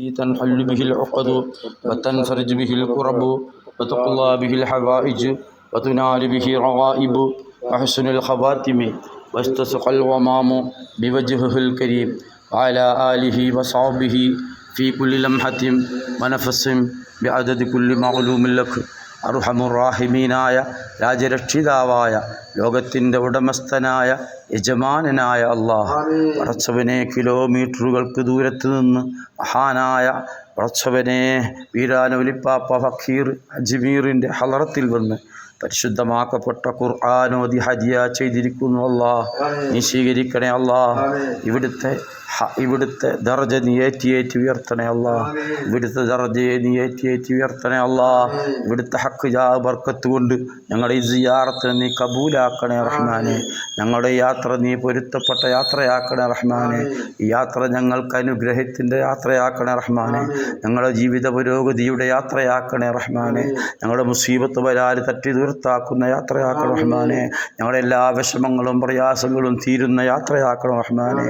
تنحل به العقد وتنفرج به الكرب وتقضى به الحوائج وتنال به الرغائب وحسن الخواتم واستسقى الغمام بوجهه الكريم وعلى آله وصحبه في كل لمحة ونفس بعدد كل معلوم لك അർഹമുറാഹിമീനായ രാജരക്ഷിതാവായ ലോകത്തിന്റെ ഉടമസ്ഥനായ യജമാനനായ അള്ളാഹ്. പടച്ചവനെ കിലോമീറ്ററുകൾക്ക് ദൂരത്ത് നിന്ന് മഹാനായ പടച്ചവനെ വീരാനൊലിപ്പാപ്പ ഫക്കീർ അജ്മീറിന്റെ ഹലറത്തിൽ വന്ന് പരിശുദ്ധമാക്കപ്പെട്ട ഖുർആാനോദി ഹരിയ ചെയ്തിരിക്കുന്നു അല്ലാ. നീ സ്വീകരിക്കണേ അല്ലാ. ഇവിടുത്തെ ഇവിടുത്തെ ദർജ നീ ഏറ്റിയേറ്റി ഉയർത്തണേ അല്ലാ. ഇവിടുത്തെ ദർജയെ നീ ഏറ്റിയേറ്റി ഉയർത്തണേ അല്ലാ. ഇവിടുത്തെ ഹക്ക് ജാ ബർക്കത്ത് കൊണ്ട് ഞങ്ങളുടെ ഈ സിയാറത്തിനെ നീ കബൂലാക്കണേ റഹ്മാനെ. ഞങ്ങളുടെ യാത്ര നീ പൊരുത്തപ്പെട്ട യാത്രയാക്കണേ റഹ്മാനെ. ഈ യാത്ര ഞങ്ങൾക്ക് അനുഗ്രഹത്തിന്റെ യാത്രയാക്കണേ റഹ്മാനെ. ഞങ്ങളുടെ ജീവിത പുരോഗതിയുടെ യാത്രയാക്കണേ റഹ്മാനെ. ഞങ്ങളുടെ മുസീബത്ത് വരാൽ തട്ടി തീർത്താക്കുന്ന യാത്രയാക്കണം റഹ്മാനെ. ഞങ്ങളുടെ എല്ലാ വിഷമങ്ങളും പ്രയാസങ്ങളും തീരുന്ന യാത്രയാക്കണം റഹ്മാനെ.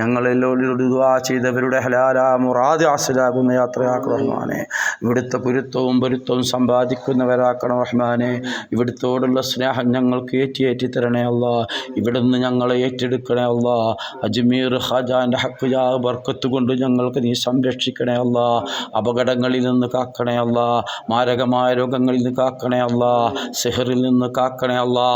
ഞങ്ങളെല്ലോരോട് ദുആ ചെയ്തവരുടെ ഹലാലാ മുറാദ് ആസിലാകുന്ന യാത്രയാക്കണം റഹ്മാനെ. ഇവിടുത്തെ കുരുത്തവും പൊരുത്തവും സമ്പാദിക്കുന്നവരാക്കണം റഹ്മാനെ. ഇവിടുത്തോടുള്ള സ്നേഹം ഞങ്ങൾക്ക് ഏറ്റിയേറ്റി തരണേ അല്ല ഇവിടുന്ന് ഞങ്ങളെ ഏറ്റെടുക്കണേ അല്ല അജ്മീർ ഹജാന്റെ ഹക്കുജാ ബർക്കത്ത് കൊണ്ട് ഞങ്ങൾക്ക് നീ സംരക്ഷിക്കണേ അല്ല അപകടങ്ങളിൽ നിന്ന് കാക്കണേ അല്ല മാരകമായ രോഗങ്ങളിൽ നിന്ന് കാക്കണേ അല്ല സെഹറിൽ നിന്ന് കാക്കണേ അല്ലാ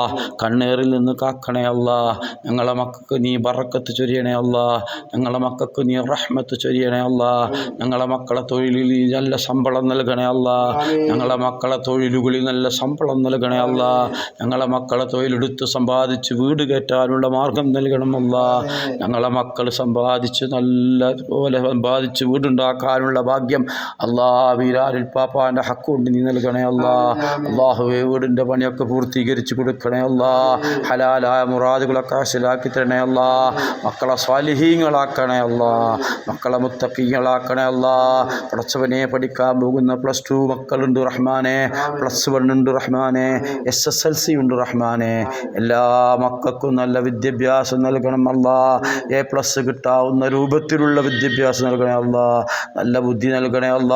കണ്ണേറിൽ നിന്ന് കാക്കണേ അല്ലാ ഞങ്ങളെ മക്കൾക്ക് നീ ബറക്കത്ത് ചൊരിയണേ അല്ലാ ഞങ്ങളെ മക്കൾക്ക് നീ റഹ്മത്ത് ചൊരിയണേ അല്ലാ ഞങ്ങളെ മക്കളെ തൊഴിലിൽ നീ നല്ല ശമ്പളം നൽകണേ അല്ലാ ഞങ്ങളെ മക്കളെ തൊഴിലുകളിൽ നല്ല ശമ്പളം നൽകണേ അല്ലാ ഞങ്ങളെ മക്കളെ തൊഴിലെടുത്ത് സമ്പാദിച്ച് വീട് കയറ്റാനുള്ള മാർഗം നൽകണമല്ല ഞങ്ങളെ മക്കൾ സമ്പാദിച്ച് നല്ല പോലെ സമ്പാദിച്ച് വീടുണ്ടാക്കാനുള്ള ഭാഗ്യം അല്ലാ വീരാരിൽ പാപ്പാന്റെ ഹക്കുണ്ട് നീ നൽകണേ അല്ലാ അള്ളാഹുവേ വീടിന്റെ പണിയൊക്കെ പൂർത്തീകരിച്ച് കൊടുക്കണേ അല്ല. ഹലാലായ മുറാദുകളൊക്കെ ഹാസിലാക്കി തരണേ അല്ല. മക്കളെ സ്വാലിഹീങ്ങളാക്കണേ അല്ല. മക്കളെ മുത്തക്കീങ്ങളാക്കണേ അല്ല. പടച്ചവനെ പഠിക്കാൻ പോകുന്ന പ്ലസ് ടു മക്കളുണ്ട് റഹ്മാനെ. പ്ലസ് വൺ ഉണ്ട് റഹ്മാനെ. എസ് എസ് എൽ സി ഉണ്ട് റഹ്മാനെ. എല്ലാ മക്കൾക്കും നല്ല വിദ്യാഭ്യാസം നൽകണം അല്ല. എ പ്ലസ് കിട്ടാവുന്ന രൂപത്തിലുള്ള വിദ്യാഭ്യാസം നൽകണേ അല്ല. നല്ല ബുദ്ധി നൽകണേ അല്ല.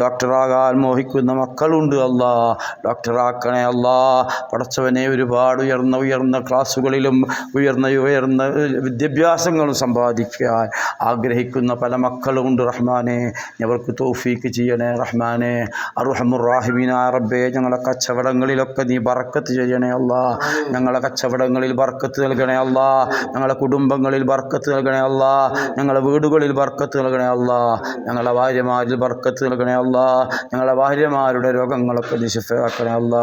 ഡോക്ടറാകാൻ മോഹിക്കുന്ന മക്കളുണ്ട് അല്ല. ഡോക്ടറാക്കണേ അല്ല പടച്ചവനെ ഒരുപാട് ഉയർന്ന ഉയർന്ന ക്ലാസ്സുകളിലും ഉയർന്ന ഉയർന്ന വിദ്യാഭ്യാസങ്ങളും സമ്പാദിക്കാൻ ആഗ്രഹിക്കുന്ന പല മക്കളുമുണ്ട് റഹ്മാനെ. ഞങ്ങൾക്ക് തോഫീക്ക് ചെയ്യണേ റഹ്മാനെ. അറുഹമുറാഹിമീന റബ്ബേ ഞങ്ങളെ കച്ചവടങ്ങളിലൊക്കെ നീ ബർക്കത്ത് ചെയ്യണേ അല്ല ഞങ്ങളെ കച്ചവടങ്ങളിൽ ബർക്കത്ത് നൽകണേ അല്ല ഞങ്ങളെ കുടുംബങ്ങളിൽ ബർക്കത്ത് നൽകണേ അല്ല ഞങ്ങളെ വീടുകളിൽ ബർക്കത്ത് നൽകണേ അല്ല ഞങ്ങളെ ഭാര്യമാരിൽ ബർക്കത്ത് നൽകണേ അല്ല ഞങ്ങളെ ഭാര്യമാരുടെ രോഗങ്ങളൊക്കെ നിശിഫാക്കണേ അല്ല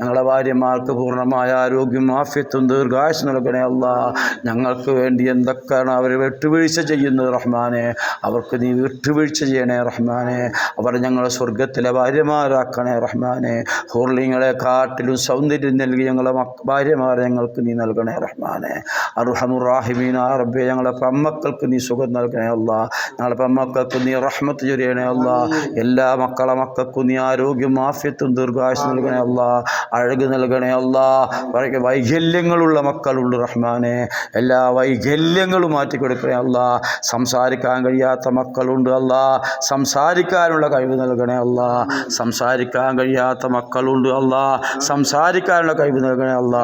ഞങ്ങളെ ഭാര്യമാർക്ക് പൂർണമായ ആരോഗ്യം ആഫ്യത്വം ദീർഘായുസ് നൽകണേ അല്ല. ഞങ്ങൾക്ക് വേണ്ടി എന്തൊക്കെയാണ് അവർ വിട്ടുവീഴ്ച ചെയ്യുന്നത് റഹ്മാനെ? അവർക്ക് നീ വിട്ടുവീഴ്ച ചെയ്യണേ റഹ്മാനെ. അവർ ഞങ്ങളെ സ്വർഗത്തിലെ ഭാര്യമാരാക്കണേ റഹ്മാനെ. ഹൂർലിങ്ങളെ കാട്ടിലും സൗന്ദര്യം നൽകി ഞങ്ങളെ ഭാര്യമാരെ ഞങ്ങൾക്ക് നീ നൽകണേ റഹ്മാനെ. അറുഹമുറാഹിമീന റബ്ബെ ഞങ്ങളെ പെമ്മക്കൾക്ക് നീ സുഖം നൽകണേ അല്ല. ഞങ്ങളെ പെമ്മക്കൾക്ക് നീ റഹ്മത്ത് ചൊരിയണേ അല്ല. എല്ലാ മക്കളെ മക്കൾക്കും നീ ആരോഗ്യം ആഫ്യത്വം ദീർഘായുസ് നൽകണേ അല്ല. അഴക് നൽകണേ അല്ല പറയുക വൈകല്യങ്ങളുള്ള മക്കളുണ്ട് റഹ്മാനെ. എല്ലാ വൈകല്യങ്ങളും മാറ്റി കൊടുക്കണേ അല്ല സംസാരിക്കാൻ കഴിയാത്ത മക്കളുണ്ട് അല്ല സംസാരിക്കാനുള്ള കഴിവ് നൽകണേ അല്ല സംസാരിക്കാൻ കഴിയാത്ത മക്കളുണ്ട് അല്ല സംസാരിക്കാനുള്ള കഴിവ് നൽകണേ അല്ല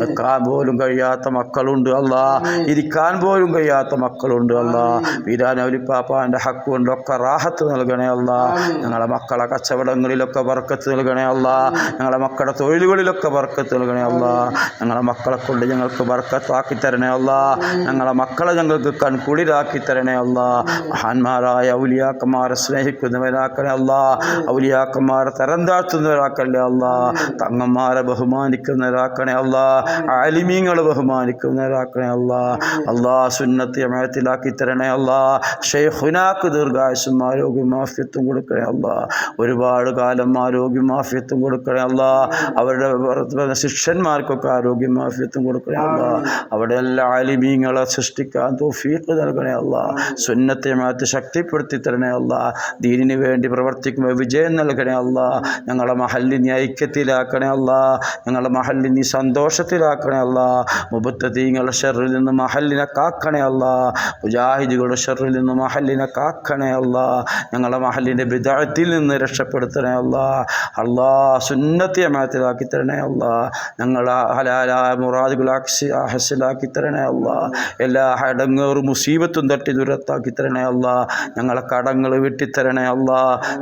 നിൽക്കാൻ പോലും കഴിയാത്ത മക്കളുണ്ട് അല്ല ഇരിക്കാൻ പോലും കഴിയാത്ത മക്കളുണ്ട് അല്ല വീരാനവലിപ്പാപ്പാന്റെ ഹക്ക് കൊണ്ടൊക്കെ റാഹത്ത് നൽകണേ അല്ല ഞങ്ങളെ മക്കളെ കച്ചവടങ്ങളിലൊക്കെ വർക്കത്ത് നൽകണേ അല്ല ഞങ്ങളെ മക്കളുടെ തൊഴിലുകളിലൊക്കെ ബർക്കത്ത് നൽകണേ അല്ല ഞങ്ങളെ മക്കളെ കൊണ്ട് ഞങ്ങൾക്ക് വർക്കത്താക്കി തരണേ അല്ല ഞങ്ങളെ മക്കളെ ഞങ്ങൾക്ക് കൺകുളിരാക്കി തരണേ അല്ല മഹാന്മാരായ ഔലിയാക്കന്മാരെ സ്നേഹിക്കുന്നവരാക്കണേ അല്ല ഔലിയാക്കന്മാരെ തരം താഴ്ത്തുന്നവരാക്കല്ലേ അല്ല തങ്ങന്മാരെ ബഹുമാനിക്കുന്നവരാക്കണേ അല്ല ആലിമീങ്ങളെ ബഹുമാനിക്കുന്നവരാക്കണേ അല്ല അല്ലാ സുന്നത്തി അമയത്തിലാക്കി തരണേ അല്ല ഷെയ്ഖുനാക്ക് ദീർഘായുസും ആരോഗ്യം ആഫ്യത്തും കൊടുക്കണേ അല്ല ഒരുപാട് കാലം ആരോഗ്യം ആഫ്യത്തും കൊടുക്കണേ അല്ല അവരുടെ ശിഷ്യന്മാർക്കൊക്കെ ആരോഗ്യം ആഫിയത്തും കൊടുക്കണേ അല്ല. അവിടെ എല്ലാ ആലിമീങ്ങളെ സൃഷ്ടിക്കാൻ തോഫീക്ക് നൽകണേ അല്ല. സുന്നത്തെ മാറ്റി ശക്തിപ്പെടുത്തി തരണേ അല്ല. ദീനിന് വേണ്ടി പ്രവർത്തിക്കുമ്പോൾ വിജയം നൽകണേ അല്ല. ഞങ്ങളെ മഹല്ലിനെ ഐക്യത്തിലാക്കണേ അല്ല. ഞങ്ങളെ മഹല്ലിനെ സന്തോഷത്തിലാക്കണേ അല്ല. മുബത്തീങ്ങളുടെ ഷെറിൽ നിന്ന് മഹല്ലിനെ കാക്കണേ അല്ല. മുജാഹിദികളുടെ ഷെറിൽ നിന്ന് മഹല്ലിനെ കാക്കണേ അല്ല. ഞങ്ങളുടെ മഹല്ലിന്റെ വിദഗ്ധത്തിൽ നിന്ന് രക്ഷപ്പെടുത്തണേ അല്ല. അള്ളാ സുന്നത്തിയെ മാത്തിലാക്കി തരണേ അല്ല. ഞങ്ങൾ ഹലാലായ മുറാദുകൾ അക്സി ഹസിലാക്കി തരണേ അല്ല. എല്ലാ ഹടങ്ങേറും മുസീബത്തും തട്ടി ദുരത്താക്കി തരണേ അല്ല. ഞങ്ങളെ കടങ്ങൾ വെട്ടിത്തരണേ അല്ല.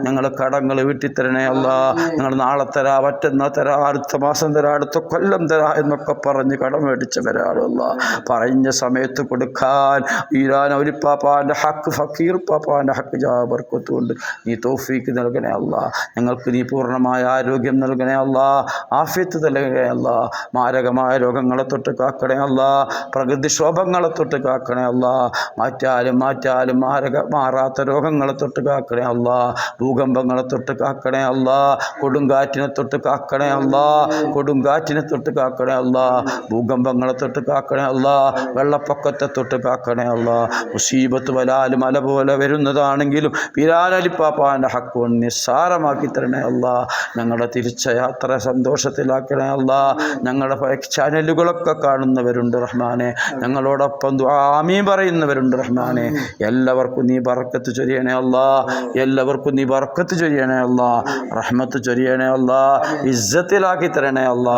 ഞങ്ങളെ കടങ്ങൾ വെട്ടിത്തരണേ അല്ല. ഞങ്ങൾ നാളെ തരാ പറ്റുന്ന തരാ അടുത്ത മാസം തരാ അടുത്ത കൊല്ലം തരാ എന്നൊക്കെ പറഞ്ഞ് കടം മേടിച്ചവരാണല്ല പറഞ്ഞ സമയത്ത് കൊടുക്കാൻ ഈരാൻ ഔലിപ്പാപ്പാന്റെ ഹക്ക് ഫക്കീർ പാപ്പാന്റെ ഹക്ക് ജാബർക്കത്തുകൊണ്ട് നീ തോഫീക്ക് നൽകണേ അല്ല. ഞങ്ങൾക്ക് നീ പൂർണമായ ആരോഗ്യം നൽകണേ അല്ല. ആഫ്യത്ത് നൽകണേ അല്ല. മാരകമായ രോഗങ്ങളെ തൊട്ട് കാക്കണേ അല്ല. പ്രകൃതിക്ഷോഭങ്ങളെ തൊട്ട് കാക്കണേ അല്ല. മാറ്റാലും മാറ്റാലും മാരക മാറാത്ത രോഗങ്ങളെ തൊട്ട് കാക്കണേ അല്ല. ഭൂകമ്പങ്ങളെ തൊട്ട് കാക്കണേ അല്ല. കൊടുങ്കാറ്റിനെ തൊട്ട് കാക്കണേ അല്ല. കൊടുങ്കാറ്റിനെ തൊട്ട് കാക്കണേ അല്ല. ഭൂകമ്പങ്ങളെ തൊട്ട് കാക്കണേ അല്ല. വെള്ളപ്പൊക്കത്തെ തൊട്ട് കാക്കണേ അല്ല. മുസീബത്ത് വലാലും മല പോലെ വരുന്നതാണെങ്കിലും പിരാലലിപ്പാപ്പാന്റെ ഹക്ക് കൊണ്ട് നിസ്സാരമാക്കി തരണേ അല്ല. ഞങ്ങളുടെ തിരിച്ച യാത്ര സന്തോഷത്തിലാക്കണേ അല്ല. ഞങ്ങളുടെ ചാനലുകളൊക്കെ കാണുന്നവരുണ്ട് റഹ്മാനെ. ഞങ്ങളോടൊപ്പം ആമീ പറയുന്നവരുണ്ട് റഹ്മാനെ. എല്ലാവർക്കും നീ ബർക്കത്ത് ചൊരിയണേ അല്ല. എല്ലാവർക്കും നീ ബർക്കത്ത് ചൊരിയണേ അല്ല. റഹ്മത്ത് ചൊരിയണേ അല്ല. ഇസ്സത്തിലാക്കി തരണേ അല്ല.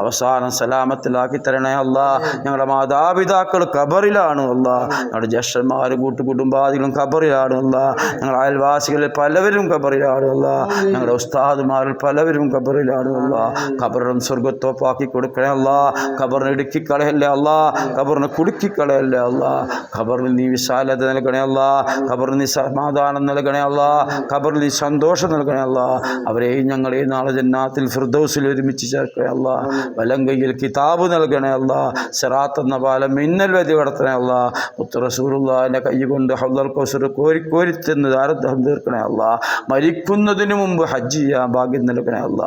അവസാനം സലാമത്തിലാക്കി തരണേ അല്ല. ഞങ്ങളുടെ മാതാപിതാക്കൾ ഖബറിലാണ് അല്ല. ഞങ്ങളുടെ ജ്യേഷ്ഠന്മാരും കൂട്ടുകുടുംബാദികളും ഖബറിലാണ് അല്ല. ഞങ്ങളുടെ അയൽവാസികളിൽ പലവരും ഖബറിലാണ് അല്ല. ഞങ്ങളുടെ ഉസ്താദുമാരിൽ പലവരും ഖബറിലാണ് അല്ല. ഖബറും സ്വർഗത്തോപ്പാക്കി കൊടുക്കണേ അല്ല ഖബറിനെ ഇടുക്കിക്കളയല്ലേ അല്ല ഖബറിനെ കുടുക്കിക്കളയല്ലേ അല്ല ഖബറിൽ നീ വിശാലത നൽകണേ അല്ല ഖബറിൽ നീ സമാധാനം നൽകണേ അല്ല ഖബറിൽ നീ സന്തോഷം നൽകണേ അല്ല അവരെയും ഞങ്ങളെയും നാളെ ജന്നാത്തിൽ ഫിർദൗസിൽ ഒരുമിച്ച് ചേർക്കണേ അല്ല കയ്യിൽ കിതാബ് നൽകണേ അല്ല സിറാത്ത് എന്ന പാലം മിന്നൽ വ്യതി കടത്തണേ അല്ല മുത്ത് റസൂലുള്ളാഹിന്റെ കൈ കൊണ്ട് ഹൗദർ കോസർ കോരി കോരിത്തെന്ന് ദാരദ്ഹം തീർക്കണേ അല്ല മരിക്കുന്നതിന് മുമ്പ് ഹജ്ജ് ചെയ്യാൻ ഭാഗ്യം നൽകണേ അല്ല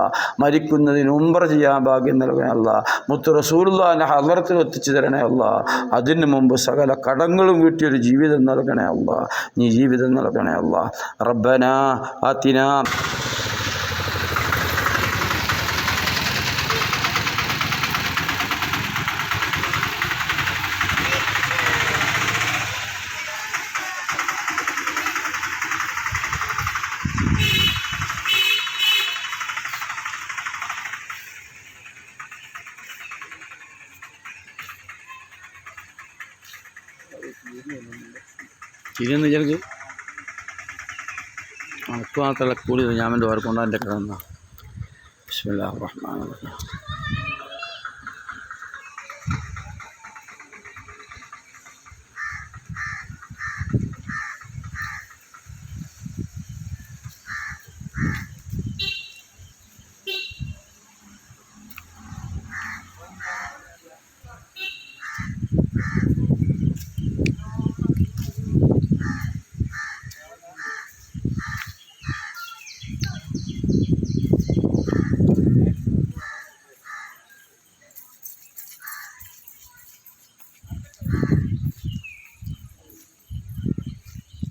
മരിക്കുന്നതിന് ഉംറ ചെയ്യാൻ ഭാഗ്യം നൽകണേ അല്ല. മുത്ത് റസൂലുള്ളാഹിന്റെ ഹലറത്തിൽ എത്തിച്ചു തരണേ അല്ല. അതിന് മുമ്പ് സകല കടങ്ങളും വീട്ടിയൊരു ജീവിതം നൽകണേ അല്ല. നീ ജീവിതം നൽകണേ അല്ല. റബ്ബന ആത്തിന ചെറുക്ക് അനക്ക് മാത്രമല്ല കൂടി ഞാൻ എന്റെ ഓർക്കൊണ്ടാ എന്റെ കിടന്ന ബിസ്മില്ലാ റഹ്മാൻ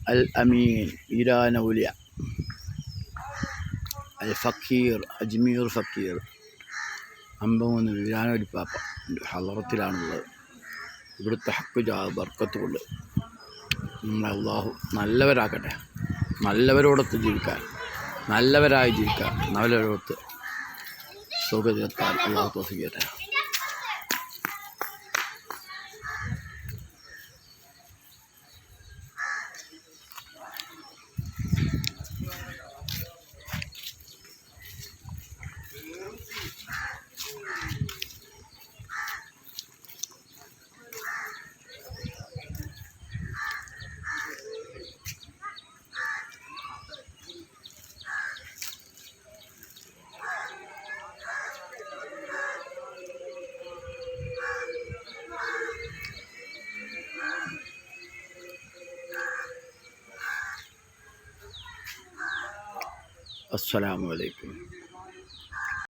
അൽ അമീൻ ഈരാനൗലിയ അൽ ഫക്കീർ അജ്മീർ ഫക്കീർ അമ്പമൂന്ന് വീരാനൊരു പാപ്പ ഹലറത്തിലാണുള്ളത് ഇവിടുത്തെ ഹക്കുജാ ബർക്കത്ത് കൊണ്ട് നമ്മളെ അള്ളാഹു നല്ലവരാക്കട്ടെ. നല്ലവരോടൊത്ത് ജീവിക്കാൻ. നല്ലവരായി ജീവിക്കാൻ. നല്ലവരോടൊത്ത് സുഖത്തിലെത്താൻ അള്ളാഹു തോഫിക്കട്ടെ আসসালামু আলাইকুম।